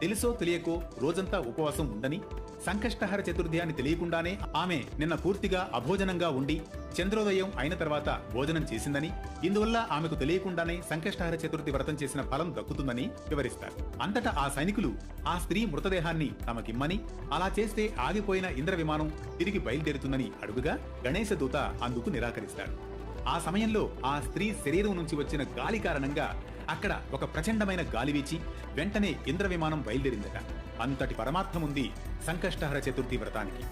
తెలుసో తెలియకో రోజంతా ఉపవాసం ఉందని సంకష్టహర చతుర్థి అని తెలియకుండానే ఆమె నిన్న పూర్తిగా అభోజనంగా ఉండి చంద్రోదయం అయిన తర్వాత భోజనం చేసిందని ఇందువల్ల ఆమెకు తెలియకుండానే సంకష్టహర చతుర్థి వ్రతం చేసిన ఫలం దక్కుతుందని వివరిస్తారు. అంతటా ఆ సైనికులు ఆ స్త్రీ మృతదేహాన్ని తమకిమ్మని అలా చేస్తే ఆగిపోయిన ఇంద్ర విమానం తిరిగి బయలుదేరుతుందని అడుగుగా గణేశ దూత అందుకు నిరాకరిస్తాడు ఆ సమయంలో ఆ స్త్రీ శరీరం నుంచి వచ్చిన గాలి కారణంగా అక్కడ ఒక ప్రచండమైన గాలి వీచి వెంటనే ఇంద్ర విమానం బయలుదేరిందట. అంతటి పరమార్థముంది సంకష్టహర చతుర్థి వ్రతానికి.